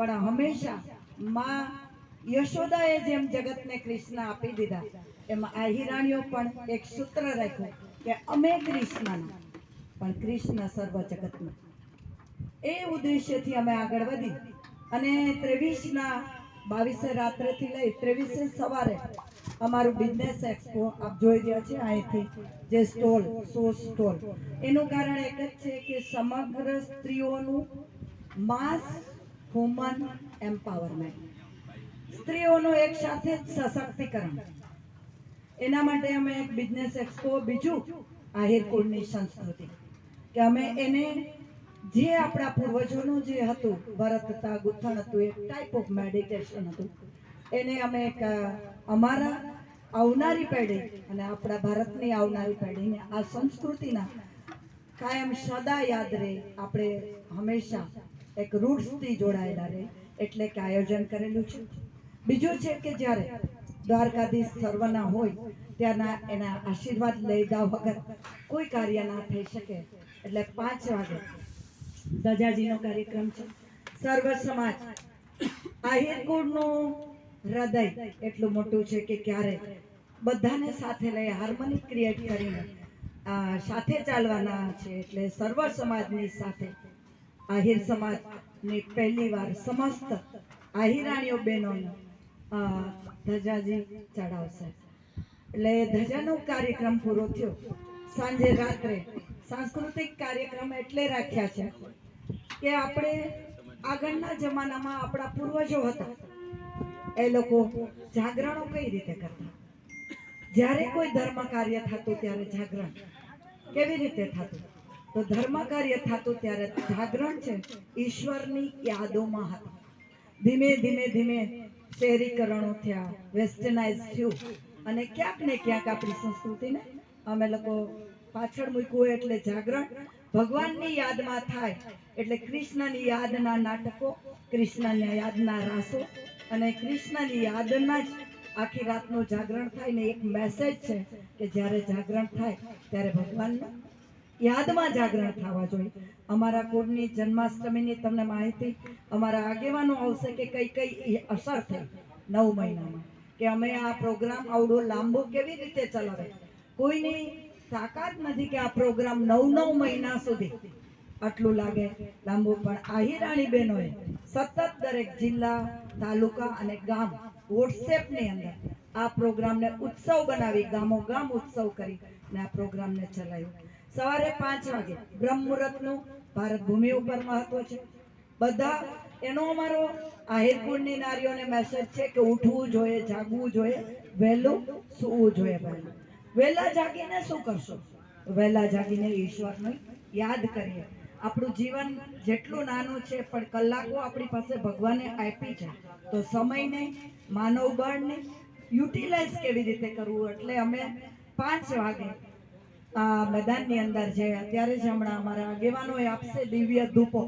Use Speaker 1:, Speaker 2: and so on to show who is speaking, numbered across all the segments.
Speaker 1: પણ હંમેશા માં યશોદાએ જેમ જગતને કૃષ્ણ આપી દીધા, એમ હિરાણીઓ પણ એક સૂત્ર રાખ્યું કે અમે કૃષ્ણના, પણ કૃષ્ણ સર્વ જગતના. એ ઉદ્દેશ્યથી અમે આગળ વધી અને ત્રેવીસના બાવીસે રાત્રેથી લઈ ત્રેવીસે સવારે અમારું બિઝનેસ એક્સપો આપ જોઈ રહ્યા છે અહીંથી, જે સ્ટોલ, સો સ્ટોલ. એનું કારણ એક જ છે કે સમગ્ર સ્ત્રીઓનું માસ વુમન એમ્પાવરમેન્ટ સ્ત્રીઓનું એક સાથે જ સશક્તિકરણ. એના માટે અમે એક બિઝનેસ એક્સપો બીજું આહિર કુળની સંસ્કૃતિ. કે અમે એને જે આપણા પૂર્વજોનું જે હતું, ભરત હતા, ગુથણ હતું એક ટાઈપ ઓફ મેડિટેશન હતું. એને અમે એક અમારા આવનારી પેઢી અને આપણા ભારતની આવનારી પેઢીને આ સંસ્કૃતિના કાયમ સદા યાદ રહે. આપણે હંમેશા એક રૂટ્સથી જોડાયેલા રહે, એટલે કે આયોજન કરેલું છે. બીજું છે કે જ્યારે દ્વારકાધીશ સર્વના હોય, ત્યાંના એના આશીર્વાદ લીધા વગર કોઈ કાર્ય ના થઈ શકે. એટલે પાંચ વાગે દજાજીનો કાર્યક્રમ છે. સર્વ સમાજ આહિર કુળનું હૃદય એટલું મોટું છે કે ક્યારે બધાને સાથે લઈ હાર્મોનિક ક્રિએટ કરીને સાથે ચાલવાના છે, એટલે સર્વ સમાજની સાથે આહિર સમાજની પહેલી વાર સમસ્ત આહિરાણીઓ બહેનોને ધજાજી ચડાવશે. એટલે ધજાનો કાર્યક્રમ પૂરો થયો. સાંજે રાત્રે સાંસ્કૃતિક કાર્યક્રમ એટલે રાખ્યા છે. કે આપણે આગળના જમાનામાં આપણા પૂર્વજો હતા, એ લોકો જાગરણો કઈ રીતે કરતા? જ્યારે કોઈ ધર્મ કાર્ય થતું, ત્યારે જાગરણ કેવી રીતે થતું? તો ધર્મ કાર્ય થતું ત્યારે જાગરણ છે, ઈશ્વરની યાદોમાં હતું. ધીમે ધીમે ધીમે શહેરીકરણો થયા, વેસ્ટર્નાઇઝ થયું અને ક્યાંક ને ક્યાંક આપણી સંસ્કૃતિને અમે લોકો પાછળ મૂક્યું એટલે જાગરણ ભગવાનની યાદમાં થાય એટલે કૃષ્ણની યાદના નાટકો, કૃષ્ણની યાદના રાસો અને કૃષ્ણની યાદના જ આખી રાતનું જાગરણ થાય ને એક મેસેજ છે કે જ્યારે જાગરણ થાય ત્યારે ભગવાનના યાદમાં જાગરણ થવા જોઈએ. અમારા કુળની જન્માષ્ટમીની તમને માહિતી, અમારા આગેવાનો આવશે કે કઈ કઈ અસર થઈ નવ મહિનામાં. કે અમે આ પ્રોગ્રામ આવડો લાંબો કેવી રીતે ચલાવે? કોઈની તાકાત નથી કે આ પ્રોગ્રામ નવ નવ મહિના સુધી આટલું લાગે. લાંબુ પણ આહિરાણી બહેનોએ સતત દરેક જિલ્લા, તાલુકા અને ગામ વોટ્સએપની અંદર આ પ્રોગ્રામને ઉત્સવ બનાવી ગામો ગામ ઉત્સવ કરી અને આ પ્રોગ્રામને ચલાવ્યો. સવારે પાંચ વાગે. બ્રહ્મ મુહૂર્તનું ભારત ભૂમિ ઉપર મહત્વ છે. બધા, એનો અમારો આહિર કુળની નારીઓને મેસેજ છે કે ઉઠવું જોઈએ, જાગવું જોઈએ, વહેલું સૂવું જોઈએ પહેલું. વહેલા જાગીને શું કરશો? વહેલા જાગીને ઈશ્વરને યાદ કરીએ. આપણું જીવન જેટલું નાનું છે, પણ કલાકો આપણી પાસે ભગવાને આપી છે, તો સમયને, માનવ બળને યુટિલાઇઝ કેવી રીતે કરવું? એટલે અમે પાંચ વાગે આ મેદાનની અંદર છે. અત્યારે જ હમણાં અમારા આગેવાનોએ આપશે દિવ્ય ધૂપો.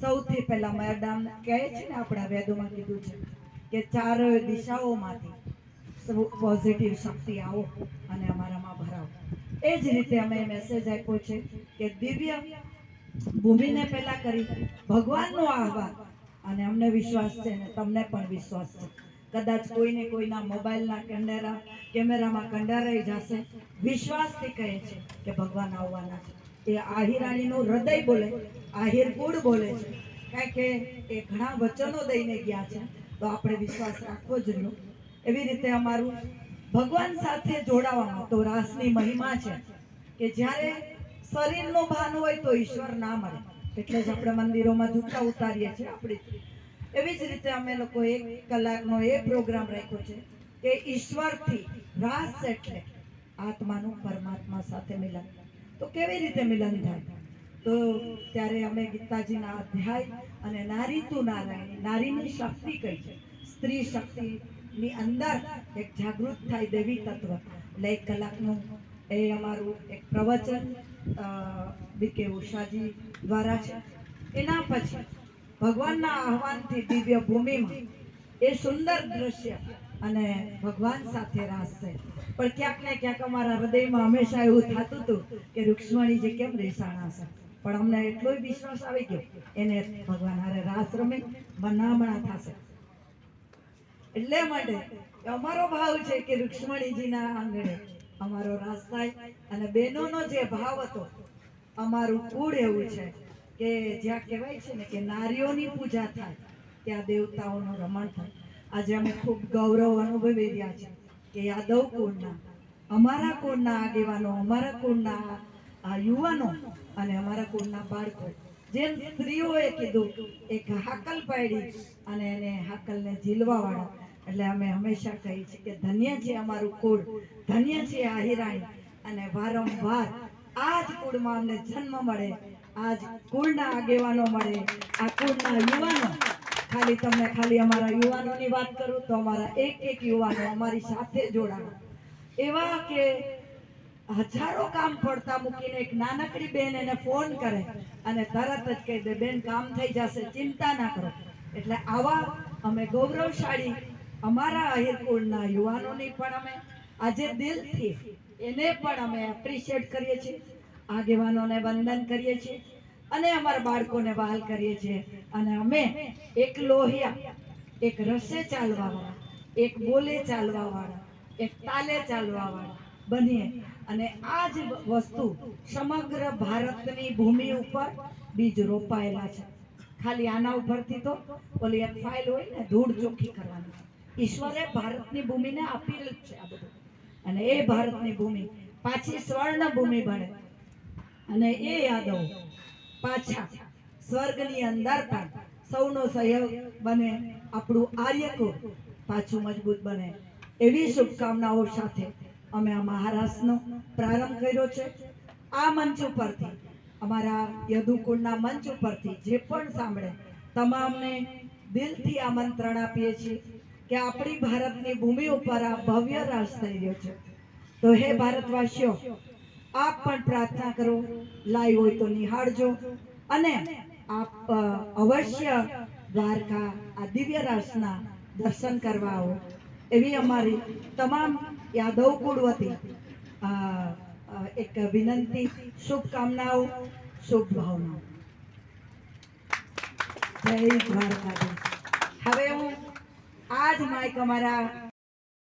Speaker 1: સૌથી પહેલા મેડમ કહે છે ને આપણા વેદોમાં કીધું છે કે ચાર દિશાઓમાંથી પોઝિટિવ શક્તિ આવો અને અમારામાં ભરાવો. એ જ રીતે અમે મેસેજ આપ્યો છે કે દિવ્ય ભૂમિને પહેલાં કરી. ભગવાનનો આહવાન અને અમને વિશ્વાસ છે ને તમને પણ વિશ્વાસ છે. કદાચ કોઈને કોઈના મોબાઈલના કંડારા કેમેરામાં કંડારાઈ જશે. વિશ્વાસથી કહે છે કે ભગવાન આવવાના છે. એ આહિરાણીનું હૃદય બોલે, આહિર કુળ બોલે છે. કારણ કે એ ઘણા વચનો દઈને ગયા છે, તો આપણે વિશ્વાસ રાખવો જ રહ્યો. એવી રીતે અમારું ભગવાન સાથે જોડાવામાં તો રાસની મહિમા છે કે જ્યારે શરીરનું ભાન હોય તો ઈશ્વર ના મળે. એટલે જ આપણે મંદિરોમાં જૂતા ઉતારીએ છીએ. આપણી એવી જ રીતે અમે લોકો એક કલાકનો એ પ્રોગ્રામ રાખ્યો છે કે ઈશ્વરથી રાસ એટલે આત્માનું પરમાત્મા સાથે મિલન. તો કેવી રીતે મિલન થાય? તો ત્યારે અમે ગીતાજીના અધ્યાય અને નારી તું નારાયણ, નારીની શક્તિ કઈ છે. સ્ત્રી શક્તિની અંદર એક જાગૃત થાય દેવી તત્વ. એટલે એક કલાકનું એ અમારું એક પ્રવચન બીકે ઉષાજી દ્વારા છે. એના પછી ભગવાનના આહવાનથી દિવ્ય ભૂમિમાં એ સુંદર દ્રશ્ય અને ભગવાન સાથે રાસ છે. પણ ક્યાંક ને ક્યાંક અમારા હૃદયમાં હંમેશા એવું થતું હતું કે રૂક્ષ્મણીજી કેમ રેસાણા છે? પણ અમને એટલો વિશ્વાસ આવી ગયો, એને ભગવાન હારે રાસ રમે બનામણા થશે. એટલે માટે અમારો ભાવ છે કે રૂક્ષ્મણીજીના આંગણે અમારો રાસ થાય અને બહેનોનો જે ભાવ હતો, અમારું કુળ એવું છે કે જ્યાં કહેવાય છે ને કે નારીઓની પૂજા થાય, ત્યાં દેવતાઓનું રમણ થાય. આજે અમે ખૂબ ગૌરવ અનુભવી રહ્યા છે કે યાદવ કુળના અમારા કુળના આગેવાનો, અમારા કુળના આ યુવાનો અને અમારા કુળના બાળકો, જેમ સ્ત્રીઓએ કીધું એક હાકલ પાડી અને એને હાકલને ઝીલવાવાળા એટલે અમે હંમેશા કહીએ છીએ કે ધન્ય છે અમારું કુળ, ધન્ય છે આ હિરાણી. અને વારંવાર આ જ કુળમાં અમને જન્મ મળે આ જ કુળના આગેવાનો મળે. આ કુળના યુવાનો. ખાલી તમને ખાલી અમારા યુવાનોની વાત કરું તો અમારા એક એક યુવાનો અમારી સાથે જોડાણ. એવા કે હજારો કામ પડતા મૂકીને એક નાનકડી બેન એને ફોન કરે અને તરત જ કહી દે, બેન, કામ થઈ જશે, ચિંતા ના કરો. એટલે આવા અમે ગૌરવશાળી અમારા આહિર કુળના યુવાનોની પણ અમે આજે દિલથી એને પણ અમે એપ્રિશિએટ કરીએ છીએ. આગેવાનોને વંદન કરીએ છીએ અને અમારા બાળકોને વહાલ કરીએ છીએ. અને અમે એક લોહિયા, એક રસે ચાલવાવાળા, એક બોલે ચાલવાવાળા, એક તાલે ચાલવાવાળા બનીએ. અને આ જ વસ્તુ સમગ્ર ભારતની ભૂમિ ઉપર બીજ રોપાયેલા છે. ખાલી આના ઉપરથી તો ઓલી એક ફાઇલ હોય ને, ધૂળ ચોખ્ખી કરવાની. ઈશ્વરે ભારતની ભૂમિને આપેલું જ છે આ બધું. અને એ ભારતની ભૂમિ પાછી સ્વર્ણ ભૂમિ બને. અને એ યાદવ પાછા સ્વર્ગની અંદર પણ સૌનો સહયોગ બને, આપણું આર્યકુળ પાછું મજબૂત બને. એવી શુભકામનાઓ સાથે અમે આ મહારાષ્ટ્રનો પ્રારંભ કર્યો છે. આ મંચ ઉપરથી, અમારા યદુકુળના મંચ ઉપરથી જે પણ સાંભળે, તમામને દિલથી આમંત્રણ આપીએ છીએ કે આપણી ભારતની ભૂમિ ઉપર આ ભવ્ય રાસ થઈ રહ્યો છે. તો હે ભારતવાસીઓ આપ પણ પ્રાર્થના કરો, લાઈવ હોય તો નિહાળજો. અને આપ અવશ્ય દ્વારકા આ દિવ્ય રાસના દર્શન કરવા આવો. એવી અમારી તમામ યાદવ કુળ વતી એક વિનંતી, શુભકામનાઓ, શુભ ભાવનાઓ. જય દ્વારકાધીશ. હવે હું આજ માઇક અમારા